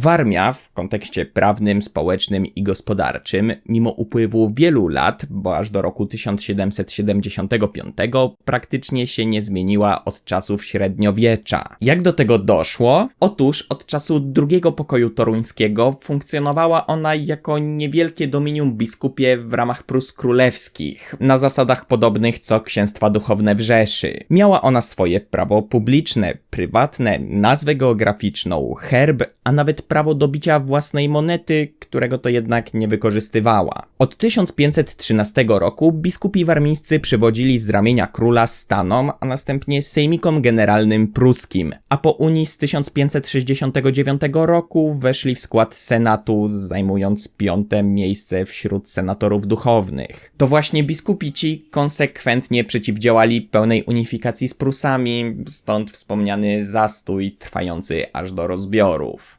Warmia w kontekście prawnym, społecznym i gospodarczym, mimo upływu wielu lat, bo aż do roku 1775, praktycznie się nie zmieniła od czasów średniowiecza. Jak do tego doszło? Otóż od czasu drugiego pokoju toruńskiego funkcjonowała ona jako niewielkie dominium biskupie w ramach Prus Królewskich, na zasadach podobnych co księstwa duchowne w Rzeszy. Miała ona swoje prawo publiczne, prywatne, nazwę geograficzną, herb, a nawet prawo do bicia własnej monety, którego to jednak nie wykorzystywała. Od 1513 roku biskupi warmińscy przywodzili z ramienia króla stanom, a następnie sejmikom generalnym pruskim, a po Unii z 1569 roku weszli w skład senatu, zajmując piąte miejsce wśród senatorów duchownych. To właśnie biskupi ci konsekwentnie przeciwdziałali pełnej unifikacji z Prusami, stąd wspomniany zastój trwający aż do rozbiorów.